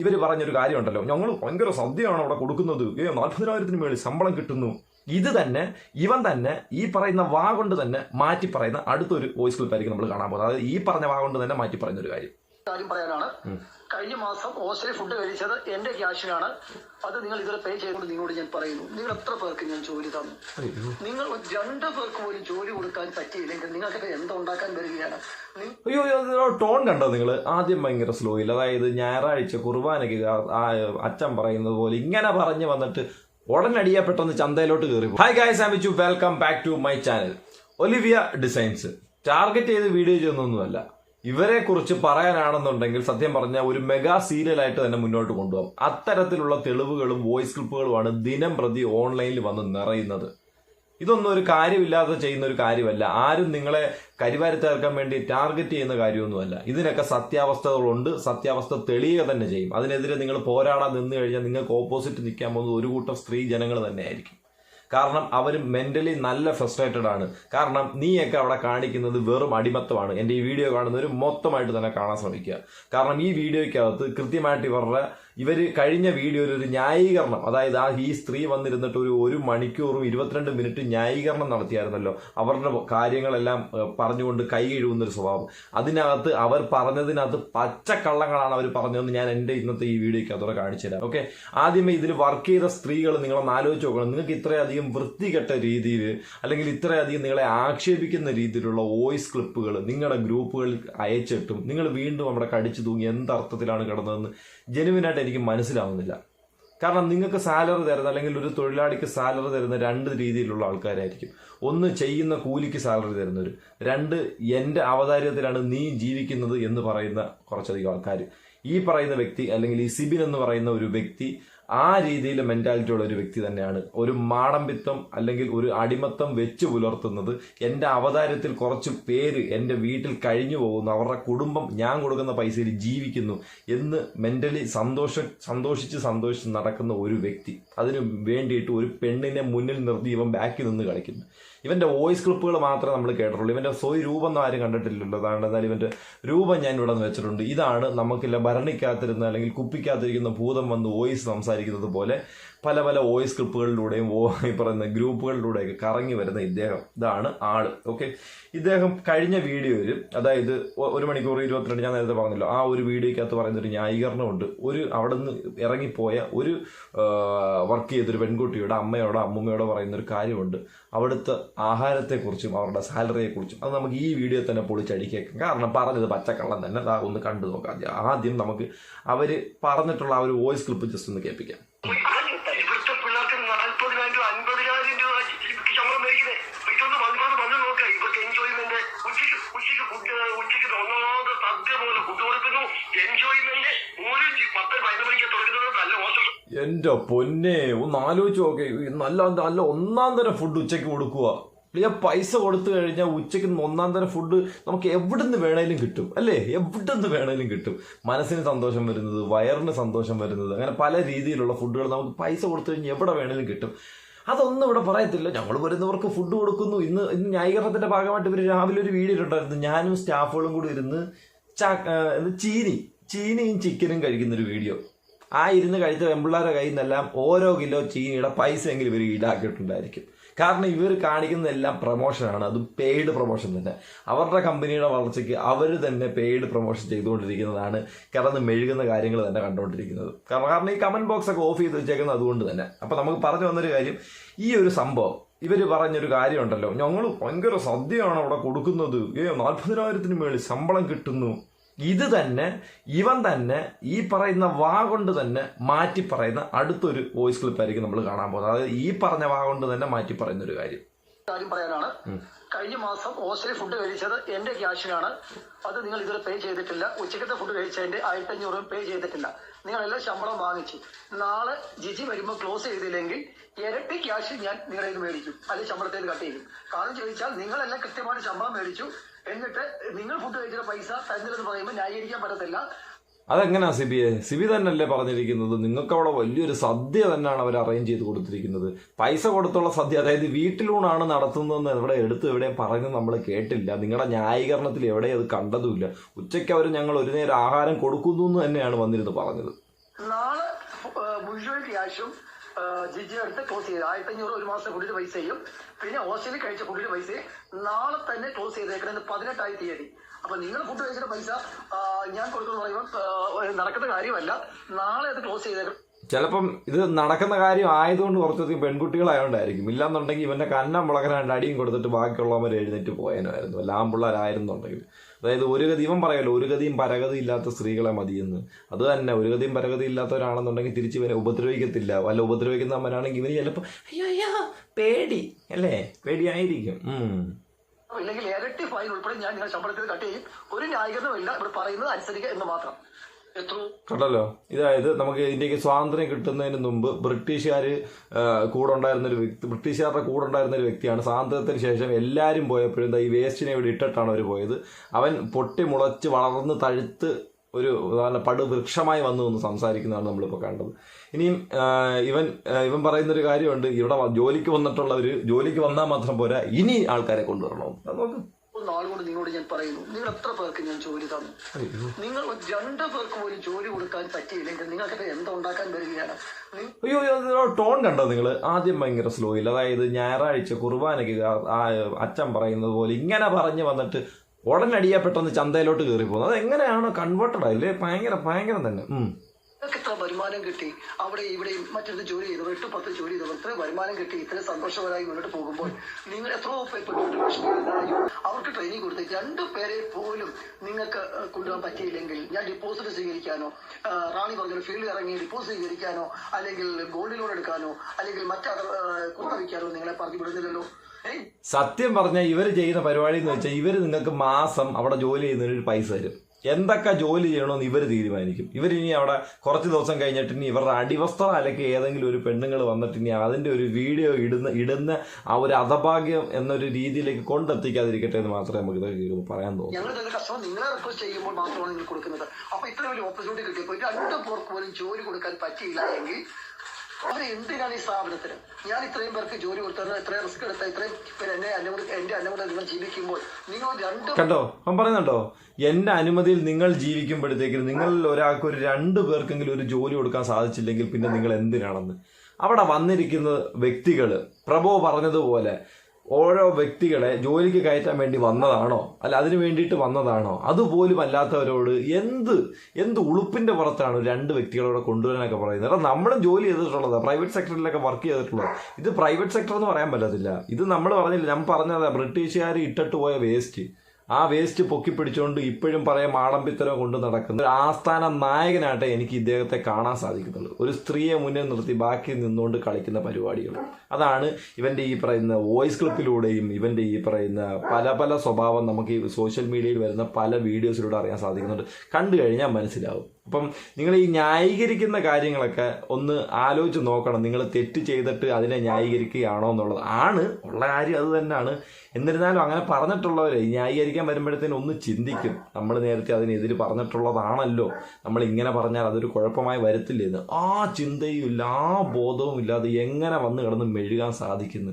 ഇവർ പറഞ്ഞൊരു കാര്യമുണ്ടല്ലോ. ഞങ്ങൾ ഭയങ്കര സദ്യയാണ് അവിടെ കൊടുക്കുന്നത്. ഏ നാൽപ്പതിനായിരത്തിന് മേളിൽ ശമ്പളം കിട്ടുന്നു. ഇത് തന്നെ ഇവൻ തന്നെ ഈ പറയുന്ന വാ കൊണ്ട് തന്നെ മാറ്റി പറയുന്ന അടുത്തൊരു വോയിസ് ക്ലിപ്പായിരിക്കും നമ്മൾ കാണാൻ പോകുന്നത്. അതായത് ഈ പറഞ്ഞ വാ കൊണ്ട് തന്നെ മാറ്റി പറയുന്ന ഒരു കാര്യം. കാര്യം പറയാനാണ്. കഴിഞ്ഞ മാസം ഹോസ്റ്റലിൽ ഫുഡ് കഴിച്ചത് എന്റെ ക്യാഷിനാണ്. അത് നിങ്ങൾ ഇതുവരെ പേ ചെയ്തുകൊണ്ട് നിങ്ങളോട് ഞാൻ പറയുന്നു. നിങ്ങൾ എത്ര പേർക്ക് ഞാൻ ജോലി തന്നു? നിങ്ങൾ രണ്ടു പേർക്ക് പോലും ജോലി കൊടുക്കാൻ പറ്റിയില്ലെങ്കിൽ നിങ്ങൾക്കൊക്കെ എന്താ ഉണ്ടാക്കാൻ വരികയാണ്? അയ്യോ ടോൺ കണ്ടോ നിങ്ങൾ ആദ്യം ഭയങ്കര സ്ലോയിൽ അതായത് ഞായറാഴ്ച കുർബാനയ്ക്ക് അച്ഛൻ പറയുന്നത് പോലെ ഇങ്ങനെ പറഞ്ഞു വന്നിട്ട് ഉടനടിയ പെട്ടെന്ന് ചന്തയിലോട്ട് കയറി hi guys I wish welcome back to my channel Olivia designs target ചെയ്ത് വീഡിയോ ചെയ്യുന്നൊന്നുമല്ല ഇവരെ കുറിച്ച് പറയാനാണെന്നുണ്ടെങ്കിൽ സത്യം പറഞ്ഞാൽ ഒരു മെഗാ സീരിയലായിട്ട് തന്നെ മുന്നോട്ട് കൊണ്ടുപോകും. അത്തരത്തിലുള്ള തെളിവുകളും വോയിസ് ക്ലിപ്പുകളുമാണ് ദിനം പ്രതി ഓൺലൈനിൽ വന്ന് നിറയുന്നത്. ഇതൊന്നും ഒരു കാര്യമില്ലാതെ ചെയ്യുന്ന ഒരു കാര്യമല്ല. ആരും നിങ്ങളെ കരിവാരി തീർക്കാൻ വേണ്ടി ടാർഗറ്റ് ചെയ്യുന്ന കാര്യമൊന്നുമല്ല. ഇതിനൊക്കെ സത്യാവസ്ഥകളുണ്ട്. സത്യാവസ്ഥ തെളിയുക തന്നെ ചെയ്യും. അതിനെതിരെ നിങ്ങൾ പോരാടാൻ നിന്ന് കഴിഞ്ഞാൽ നിങ്ങൾക്ക് ഓപ്പോസിറ്റ് നിൽക്കാൻ പോകുന്നത് ഒരു കൂട്ടം സ്ത്രീ ജനങ്ങൾ തന്നെ ആയിരിക്കും കാരണം അവർ മെന്റലി നല്ല ഫ്രസ്ട്രേറ്റഡ് ആണ്. കാരണം നീയൊക്കെ അവിടെ കാണിക്കുന്നത് വെറും അടിമത്തമാണ്. എന്റെ ഈ വീഡിയോ കാണുന്നവർ മൊത്തമായിട്ട് തന്നെ കാണാൻ ശ്രമിക്കുക. കാരണം ഈ വീഡിയോയ്ക്കകത്ത് കൃത്യമായിട്ട് ഇവരുടെ ഇവർ കഴിഞ്ഞ വീഡിയോയിൽ ഒരു ന്യായീകരണം അതായത് ആ ഈ സ്ത്രീ വന്നിരുന്നിട്ട് ഒരു ഒരു മണിക്കൂറും ഇരുപത്തിരണ്ട് മിനിറ്റ് ന്യായീകരണം നടത്തിയായിരുന്നല്ലോ. അവരുടെ കാര്യങ്ങളെല്ലാം പറഞ്ഞുകൊണ്ട് കൈ എഴുതുന്നൊരു സ്വഭാവം. അതിനകത്ത് അവർ പറഞ്ഞതിനകത്ത് പച്ചക്കള്ളങ്ങളാണ് അവർ പറഞ്ഞതെന്ന് ഞാൻ എന്റെ ഇന്നത്തെ ഈ വീഡിയോയ്ക്ക് അതോടെ കാണിച്ചു തരാം. ഓക്കെ? ആദ്യമേ ഇതിൽ വർക്ക് ചെയ്ത സ്ത്രീകൾ നിങ്ങളൊന്ന് ആലോചിച്ച് നോക്കണം. നിങ്ങൾക്ക് ഇത്രയധികം വൃത്തികെട്ട രീതിയിൽ അല്ലെങ്കിൽ ഇത്രയധികം നിങ്ങളെ ആക്ഷേപിക്കുന്ന രീതിയിലുള്ള വോയിസ് ക്ലിപ്പുകൾ നിങ്ങളുടെ ഗ്രൂപ്പുകളിൽ അയച്ചിട്ടും നിങ്ങൾ വീണ്ടും അവിടെ കടിച്ചു തൂങ്ങി എന്തർത്ഥത്തിലാണ് കിടന്നതെന്ന് ജെനുവിനായിട്ട് എനിക്ക് മനസ്സിലാവുന്നില്ല. കാരണം നിങ്ങൾക്ക് സാലറി തരുന്ന അല്ലെങ്കിൽ ഒരു തൊഴിലാളിക്ക് സാലറി തരുന്ന രണ്ട് രീതിയിലുള്ള ആൾക്കാരായിരിക്കും. ഒന്ന് ചെയ്യുന്ന കൂലിക്ക് സാലറി തരുന്നവർ രണ്ട് എന്റെ അവതാരത്തിലാണ് നീ ജീവിക്കുന്നത് എന്ന് പറയുന്ന കുറച്ചധികം ആൾക്കാർ ഈ പറയുന്ന വ്യക്തി അല്ലെങ്കിൽ ഈ സിബിൻ എന്ന് പറയുന്ന ഒരു വ്യക്തി ആ രീതിയിൽ മെന്റാലിറ്റി ഉള്ള ഒരു വ്യക്തി തന്നെയാണ്. ഒരു മാടമ്പിത്തം അല്ലെങ്കിൽ ഒരു അടിമത്തം വെച്ച് പുലർത്തുന്നത് എന്റെ അവതാരത്തിൽ കുറച്ച് പേര് എന്റെ വീട്ടിൽ കഴിഞ്ഞു പോകുന്നു. അവരുടെ കുടുംബം ഞാൻ കൊടുക്കുന്ന പൈസയിൽ ജീവിക്കുന്നു എന്ന് മെന്റലി സന്തോഷ സന്തോഷിച്ച് സന്തോഷിച്ച് നടക്കുന്ന ഒരു വ്യക്തി. അതിനു വേണ്ടിയിട്ട് ഒരു പെണ്ണിനെ മുന്നിൽ നിർത്തി ഇവൻ ബാക്കിൽ നിന്ന് കളിക്കുന്നു. ഇവന്റെ വോയിസ് ക്ലിപ്പുകൾ മാത്രമേ നമ്മൾ കേട്ടിട്ടുള്ളൂ. ഇവന്റെ സോയി രൂപം ഒന്നും ആരും കണ്ടിട്ടില്ലല്ലോ. അതാണ് എന്നാൽ ഇവന്റെ രൂപം ഞാൻ ഇവിടെ നിന്ന് വെച്ചിട്ടുണ്ട്. ഇതാണ് നമുക്കില്ല ഭരണിക്കാത്തിരുന്ന അല്ലെങ്കിൽ കുപ്പിക്കാത്തിരിക്കുന്ന ഭൂതം വന്ന് വോയിസ് സംസാരിക്കുന്നത് പോലെ പല പല വോയിസ് ക്ലിപ്പുകളിലൂടെയും ഈ പറയുന്ന ഗ്രൂപ്പുകളിലൂടെയൊക്കെ കറങ്ങി വരുന്ന ഇദ്ദേഹം. ഇതാണ് ആൾ. ഓക്കെ? ഇദ്ദേഹം കഴിഞ്ഞ വീഡിയോയിൽ അതായത് ഒരു മണിക്കൂർ ഇരുപത്തിരണ്ട് ഞാൻ നേരത്തെ പറഞ്ഞല്ലോ ആ ഒരു വീഡിയോയ്ക്കകത്ത് പറയുന്ന ഒരു ന്യായീകരണമുണ്ട്. ഒരു അവിടെ നിന്ന് ഇറങ്ങിപ്പോയ ഒരു വർക്ക് ചെയ്തൊരു പെൺകുട്ടിയുടെ അമ്മയോടോ അമ്മൂമ്മയോടോ പറയുന്ന ഒരു കാര്യമുണ്ട്. അവിടുത്തെ ആഹാരത്തെക്കുറിച്ചും അവരുടെ സാലറിയെക്കുറിച്ചും അത് നമുക്ക് ഈ വീഡിയോ തന്നെ പൊളിച്ചടിക്കേക്കാം കാരണം പറഞ്ഞത് പച്ചക്കള്ളം തന്നെ. അതാ ഒന്ന് കണ്ടു നോക്കാം. ആദ്യം നമുക്ക് അവർ പറഞ്ഞിട്ടുള്ള ആ ഒരു വോയിസ് ക്ലിപ്പ് ജസ്റ്റ് ഒന്ന് കേൾപ്പിക്കാം ഇവിടുത്തെ പിള്ളേർക്ക് നാൽപ്പതിനായിരം അൻപതിനായിരം രൂപ ശമ്പളം മേടിക്കുന്നത് ഇതൊന്ന് വന്നത് വന്ന് നോക്കുക ഇവർക്ക് എൻജോയ്മെന്റ് ഉച്ചയ്ക്ക് ഉച്ചയ്ക്ക് ഫുഡ് ഉച്ചയ്ക്ക് ഒന്നാമത് സദ്യ പോലെ ഫുഡ് കൊടുക്കുന്നു. എൻജോയ്മെന്റ് ഒരു പത്ത് പതിനൊന്ന് മണിക്ക് തുടങ്ങുന്നത് നല്ല ഹോസ്റ്റൽ എന്റെ പൊന്നെ ഒന്ന് ആലോചിച്ച് നോക്കെ. നല്ല നല്ല ഒന്നാം തരം ഫുഡ് ഉച്ചയ്ക്ക് കൊടുക്കുക. വലിയ പൈസ കൊടുത്തു കഴിഞ്ഞാൽ ഉച്ചയ്ക്ക് ഒന്നാം തരം ഫുഡ് നമുക്ക് എവിടുന്ന് വേണേലും കിട്ടും അല്ലേ? എവിടുന്ന് വേണേലും കിട്ടും. മനസ്സിന് സന്തോഷം വരുന്നത് വയറിന് സന്തോഷം വരുന്നത് അങ്ങനെ പല രീതിയിലുള്ള ഫുഡുകൾ നമുക്ക് പൈസ കൊടുത്തു കഴിഞ്ഞാൽ എവിടെ വേണേലും കിട്ടും. അതൊന്നും ഇവിടെ പറയത്തില്ല. ഞങ്ങൾ വരുന്നവർക്ക് ഫുഡ് കൊടുക്കുന്നു. ഇന്ന് ഇന്ന് ന്യായീകരണത്തിന്റെ ഭാഗമായിട്ട് ഇവർ രാവിലെ ഒരു വീഡിയോ ഇട്ടുണ്ടായിരുന്നു ഞാനും സ്റ്റാഫുകളും കൂടി ഇരുന്ന് ചാ- ചീനി ചീനിയും ചിക്കനും കഴിക്കുന്ന ഒരു വീഡിയോ. ആ ഇരുന്ന് കഴിച്ച പെമ്പിള്ളാരുടെ കയ്യിൽ നിന്നെല്ലാം ഓരോ കിലോ ചീനിയുടെ പൈസ എങ്കിലും ഇവർ ഈടാക്കിയിട്ടുണ്ടായിരിക്കും. കാരണം ഇവർ കാണിക്കുന്നതെല്ലാം പ്രൊമോഷനാണ് അതും പെയ്ഡ് പ്രൊമോഷൻ തന്നെ. അവരുടെ കമ്പനിയുടെ വളർച്ചയ്ക്ക് അവർ തന്നെ പെയ്ഡ് പ്രൊമോഷൻ ചെയ്തുകൊണ്ടിരിക്കുന്നതാണ്. കിടന്ന് മെഴുകുന്ന കാര്യങ്ങൾ തന്നെ കണ്ടുകൊണ്ടിരിക്കുന്നത്. കാരണം കാരണം ഈ കമന്റ് ബോക്സ് ഒക്കെ ഓഫ് ചെയ്ത് വെച്ചേക്കുന്നത് അതുകൊണ്ട് തന്നെ. അപ്പോൾ നമുക്ക് പറഞ്ഞു വന്നൊരു കാര്യം ഈ ഒരു സംഭവം ഇവർ പറഞ്ഞൊരു കാര്യമുണ്ടല്ലോ. ഞങ്ങൾ ഭയങ്കര സദ്യയാണ് അവിടെ കൊടുക്കുന്നത്. ഏ നാൽപ്പതിനായിരത്തിന് മേളിൽ ശമ്പളം കിട്ടുന്നു. ഇത് തന്നെ ഇവൻ തന്നെ ഈ പറയുന്ന വാ കൊണ്ട് തന്നെ മാറ്റി പറയുന്ന അടുത്തൊരു വോയിസ് ക്ലിപ്പായിരിക്കും നമ്മൾ കാണാൻ പോകുന്നത്. അതായത് ഈ പറഞ്ഞ വാ കൊണ്ട് തന്നെ മാറ്റി പറയുന്ന ഒരു കാര്യം. കാര്യം പറയാനാണ്. കഴിഞ്ഞ മാസം ഹോസ്റ്റലിൽ ഫുഡ് കഴിച്ചത് എന്റെ ക്യാഷിനാണ് അത് നിങ്ങൾ ഇതുവരെ പേ ചെയ്തിട്ടില്ല. ഉച്ചക്കത്തെ ഫുഡ് കഴിച്ചതിന്റെ ആയിരത്തി അഞ്ഞൂറ് രൂപ പേ ചെയ്തിട്ടില്ല. നിങ്ങൾ എല്ലാം ശമ്പളം വാങ്ങിച്ചു. നാളെ ജിജി വരുമ്പോൾ ക്ലോസ് ചെയ്തില്ലെങ്കിൽ ഇരട്ടി ക്യാഷ് ഞാൻ കയ്യിൽ മേടിക്കും. അല്ലെങ്കിൽ ശമ്പളത്തിൽ കട്ട് ചെയ്യും. കാരണം ചോദിച്ചാൽ നിങ്ങളെല്ലാം കൃത്യമായിട്ട് ശമ്പളം മേടിച്ചു. എന്നിട്ട് നിങ്ങൾ ഫുഡ് കഴിച്ച പൈസ തരുന്നില്ലെന്ന് പറയുമ്പോൾ ന്യായീകരിക്കാൻ പറ്റത്തില്ല. അതെങ്ങനാ സിബിയെ? സിബി തന്നെയല്ലേ പറഞ്ഞിരിക്കുന്നത്? നിങ്ങൾക്ക് അവിടെ വലിയൊരു സദ്യ തന്നെയാണ് അവർ അറേഞ്ച് ചെയ്ത് കൊടുത്തിരിക്കുന്നത്. പൈസ കൊടുത്തുള്ള സദ്യ അതായത് വീട്ടിലൂണാണ് നടത്തുന്നതെന്ന് ഇവിടെ എടുത്ത് എവിടെയും പറഞ്ഞ് നമ്മൾ കേട്ടില്ല. നിങ്ങളുടെ ന്യായീകരണത്തിൽ എവിടെയും അത് കണ്ടതുമില്ല. ഉച്ചയ്ക്ക് അവർ ഞങ്ങൾ ഒരു നേരം ആഹാരം കൊടുക്കുന്നു എന്ന് തന്നെയാണ് വന്നിരുന്നു പറഞ്ഞത്. നാളെ മുഴുവൻ ക്യാഷും ജിജി എടുത്ത് ക്ലോസ് ചെയ്ത്. ആയിരത്തി അഞ്ഞൂറ് ഒരു മാസം ഫുഡിന്റെ പൈസയും പിന്നെ ഹോസ്റ്റലിൽ കഴിച്ച ഫുഡിന്റെ പൈസയും നാളെ തന്നെ ക്ലോസ് ചെയ്തേക്കുന്നത് പതിനെട്ടായി തീയതി. അപ്പൊ നിങ്ങൾ ഫുഡ് കഴിച്ചിട്ട് പൈസ ഞാൻ കൊടുക്കുന്നു പറയുമ്പോൾ നടക്കുന്ന കാര്യമല്ല. നാളെ അത് ക്ലോസ് ചെയ്തേക്കണം. ചിലപ്പം ഇത് നടക്കുന്ന കാര്യം ആയതുകൊണ്ട് കുറച്ചധികം പെൺകുട്ടികളായതുകൊണ്ടായിരിക്കും ഇല്ലാന്നുണ്ടെങ്കിൽ ഇവന്റെ കന്നം മുളകനാണ്ട് അടിയും കൊടുത്തിട്ട് ബാക്കിയുള്ളവർ എഴുന്നേറ്റ് പോയനായിരുന്നു അല്ല ആമ്പിള്ളേരായിരുന്നുണ്ടെങ്കിൽ അതായത് ഒരു ഗതി ഇവൻ പറയല്ലോ ഒരു ഗതിയും പരഗതി ഇല്ലാത്ത സ്ത്രീകളെ മതിയെന്ന്. അത് തന്നെ ഒരു ഗതിയും പരഗതി ഇല്ലാത്തവരാണെന്നുണ്ടെങ്കിൽ തിരിച്ച് ഇവനെ ഉപദ്രവിക്കത്തില്ല. വല്ല ഉപദ്രവിക്കുന്നവനാണെങ്കിൽ ഇവന് ചിലപ്പോൾ അയ്യോ അയ്യോ പേടി അല്ലേ? പേടിയായിരിക്കും. ഇരട്ടി ഫൈൻ ഉൾപ്പെടെ ഞാൻ ശമ്പളത്തിൽ കട്ട് ചെയ്യും. ഒരു ന്യായീകരണമില്ല ഇവിടെ പറയുന്നത് അനുസരിക്കുക എന്ന് മാത്രം. കണ്ടല്ലോ? ഇതായത് നമുക്ക് ഇന്ത്യയ്ക്ക് സ്വാതന്ത്ര്യം കിട്ടുന്നതിന് മുമ്പ് ബ്രിട്ടീഷുകാർ കൂടെ ഉണ്ടായിരുന്ന ഒരു വ്യക്തി ബ്രിട്ടീഷുകാരുടെ കൂടെ ഉണ്ടായിരുന്ന ഒരു വ്യക്തിയാണ്. സ്വാതന്ത്ര്യത്തിന് ശേഷം എല്ലാവരും പോയപ്പോഴും ഈ വേസ്റ്റിനെ ഇവിടെ ഇട്ടിട്ടാണ് അവർ പോയത്. അവൻ പൊട്ടി മുളച്ച് വളർന്ന് തഴുത്ത് ഒരു പടുവൃക്ഷമായി വന്നു എന്ന് സംസാരിക്കുന്നതാണ് നമ്മളിപ്പോൾ കണ്ടത്. ഇനിയും ഇവൻ ഇവൻ പറയുന്നൊരു കാര്യമുണ്ട്. ഇവിടെ ജോലിക്ക് വന്നിട്ടുള്ളവർ ജോലിക്ക് വന്നാൽ മാത്രം പോരാ ഇനി ആൾക്കാരെ കൊണ്ടുവരണം. അത് നാളുകൊണ്ട് നിങ്ങളോട് ഞാൻ പറയുന്നു നിങ്ങൾ എത്ര പേർക്ക് ഞാൻ ജോലി തന്നു? നിങ്ങൾ രണ്ടു പേർക്ക് പോലും ജോലി കൊടുക്കാൻ പറ്റിയില്ലെങ്കിൽ നിങ്ങൾക്ക് എന്തുണ്ടാക്കാൻ വരികയാണ്? നി- അയ്യോ ടോൺ കണ്ടോ നിങ്ങൾ ആദ്യം ഭയങ്കര സ്ലോ ഇല്ല അതായത് ഞായറാഴ്ച കുർബാനയ്ക്ക് അച്ഛൻ പറയുന്നത് പോലെ ഇങ്ങനെ പറഞ്ഞു വന്നിട്ട് ഉടനടിയാ പെട്ടെന്ന് ചന്തയിലോട്ട് കയറി പോകുന്നത് അത് എങ്ങനെയാണ് കൺവേർട്ടഡ് ആയില്ലേ? ഭയങ്കര ഭയങ്കരം തന്നെ. ഇത്ര വരുമാനം കിട്ടി. അവിടെ ഇവിടെയും മറ്റൊരു ജോലി ചെയ്തവർ എട്ട് പത്ത് ജോലി ചെയ്തവർ ഇത്ര വരുമാനം കിട്ടി ഇത്ര സന്തോഷകരമായി മുന്നോട്ട് പോകുമ്പോൾ നിങ്ങൾ എത്രയോ പേർ പെട്ടു വിഷമിക്കുന്നതായും അവർക്ക് ട്രെയിനിങ് കൊടുത്ത് രണ്ടു പേരെ പോലും നിങ്ങൾക്ക് കൊണ്ടുപോകാൻ പറ്റിയില്ലെങ്കിൽ ഞാൻ ഡിപ്പോസിറ്റ് സ്വീകരിക്കാനോ റാണി പറഞ്ഞ ഫീൽഡിൽ ഇറങ്ങി ഡിപ്പോസിറ്റ് സ്വീകരിക്കാനോ അല്ലെങ്കിൽ ഗോൾഡ് ലോൺ എടുക്കാനോ അല്ലെങ്കിൽ മറ്റത് കുറവിക്കാനോ നിങ്ങളെ പറഞ്ഞു വിടുന്നില്ലല്ലോ സത്യം പറഞ്ഞാൽ ഇവർ ചെയ്യുന്ന പരിപാടി എന്ന് വെച്ചാൽ ഇവർ നിങ്ങൾക്ക് മാസം അവിടെ ജോലി ചെയ്യുന്നതിന് ഒരു പൈസ തരും. എന്തൊക്കെ ജോലി ചെയ്യണമെന്ന് ഇവർ തീരുമാനിക്കും. ഇവരിനി അവിടെ കുറച്ച് ദിവസം കഴിഞ്ഞിട്ട് ഇനി ഇവരുടെ അടിവസ്ത്രം അലക്കി ഏതെങ്കിലും ഒരു പെണ്ണുങ്ങൾ വന്നിട്ട് ഇനി അതിന്റെ ഒരു വീഡിയോ ഇടുന്ന ഇടുന്ന ആ ഒരു അധഭാഗ്യം എന്നൊരു രീതിയിലേക്ക് കൊണ്ടെത്തിക്കാതിരിക്കട്ടെ എന്ന് മാത്രമേ നമുക്ക് ഇതൊക്കെ പറയാൻ തോന്നുന്നു ഞങ്ങൾ തന്നെ റിക്വസ്റ്റ് ചെയ്യുമ്പോൾ കൊടുക്കുന്നത്. അപ്പോൾ വലിയ കിട്ടിയപ്പോൾ പോലും ജോലി കൊടുക്കാൻ പറ്റിയില്ല എങ്കിൽ അവരെ എന്തിനാണ് ഈ സ്ഥാപനത്തിന്? ഞാൻ ഇത്രയും പേർക്ക് ജോലി കൊടുത്തത് ഇത്രയും റിസ്ക് എടുത്ത ഇത്രയും പേര് എന്നെ അനുമതി എന്റെ അനുമതി നിങ്ങൾ ജീവിക്കുമ്പോൾ നിങ്ങൾ രണ്ട് കണ്ടോ? അവൻ പറയുന്നുണ്ടോ? എന്റെ അനുമതിയിൽ നിങ്ങൾ ജീവിക്കുമ്പോഴത്തേക്കും നിങ്ങളിൽ ഒരാൾക്ക് ഒരു രണ്ടു പേർക്കെങ്കിലും ഒരു ജോലി കൊടുക്കാൻ സാധിച്ചില്ലെങ്കിൽ പിന്നെ നിങ്ങൾ എന്തിനാണെന്ന്? അവിടെ വന്നിരിക്കുന്ന വ്യക്തികൾ പ്രഭോ പറഞ്ഞതുപോലെ ഓരോ വ്യക്തികളെ ജോലിക്ക് കയറ്റാൻ വേണ്ടി വന്നതാണോ? അല്ല അതിനു വേണ്ടിയിട്ട് വന്നതാണോ? അതുപോലും അല്ലാത്തവരോട് എന്ത് എന്ത് ഉളുപ്പിന്റെ പുറത്താണ് രണ്ട് വ്യക്തികളോട് കൊണ്ടുവരാനൊക്കെ പറയുന്നത്? കാരണം നമ്മളും ജോലി ചെയ്തിട്ടുള്ളത്. പ്രൈവറ്റ് സെക്ടറിലൊക്കെ വർക്ക് ചെയ്തിട്ടുള്ളത്. ഇത് പ്രൈവറ്റ് സെക്ടർ എന്ന് പറയാൻ പറ്റത്തില്ല. ഇത് നമ്മൾ പറഞ്ഞില്ല ഞാൻ പറഞ്ഞതാ ബ്രിട്ടീഷുകാർ ഇട്ടിട്ട് പോയ വേസ്റ്റ്. ആ വേസ്റ്റ് പൊക്കി പിടിച്ചുകൊണ്ട് ഇപ്പോഴും പറയാം മാടമ്പിത്തരം കൊണ്ട് നടക്കുന്ന ഒരു ആസ്ഥാന നായകനായിട്ട് എനിക്ക് ഇദ്ദേഹത്തെ കാണാൻ സാധിക്കുന്നുള്ളൂ ഒരു സ്ത്രീയെ മുന്നിൽ നിർത്തി ബാക്കി നിന്നുകൊണ്ട് കളിക്കുന്ന പരിപാടികൾ. അതാണ് ഇവന്റെ ഈ പറയുന്ന വോയിസ് ക്ലിപ്പിലൂടെയും ഇവന്റെ ഈ പറയുന്ന പല പല സ്വഭാവം നമുക്ക് ഈ സോഷ്യൽ മീഡിയയിൽ വരുന്ന പല വീഡിയോസിലൂടെ അറിയാൻ സാധിക്കുന്നുണ്ട്. കണ്ടു കഴിഞ്ഞാൽ മനസ്സിലാവും. അപ്പം നിങ്ങൾ ഈ ന്യായീകരിക്കുന്ന കാര്യങ്ങളൊക്കെ ഒന്ന് ആലോചിച്ച് നോക്കണം. നിങ്ങൾ തെറ്റ് ചെയ്തിട്ട് അതിനെ ന്യായീകരിക്കുകയാണോ എന്നുള്ളത്. ആണ്. ഉള്ള കാര്യം അത് തന്നെയാണ്. എന്നിരുന്നാലും അങ്ങനെ പറഞ്ഞിട്ടുള്ളവരെ ന്യായീകരിക്കാൻ വരുമ്പോഴത്തേനും ഒന്ന് ചിന്തിക്കും. നമ്മൾ നേരത്തെ അതിനെതിര് പറഞ്ഞിട്ടുള്ളതാണല്ലോ. നമ്മൾ ഇങ്ങനെ പറഞ്ഞാൽ അതൊരു കുഴപ്പമായി വരത്തില്ലെന്ന് ആ ചിന്തയും ഇല്ല ആ ബോധവും ഇല്ലാതെ എങ്ങനെ വന്ന് കിടന്ന് മെഴുകാൻ സാധിക്കുന്നു?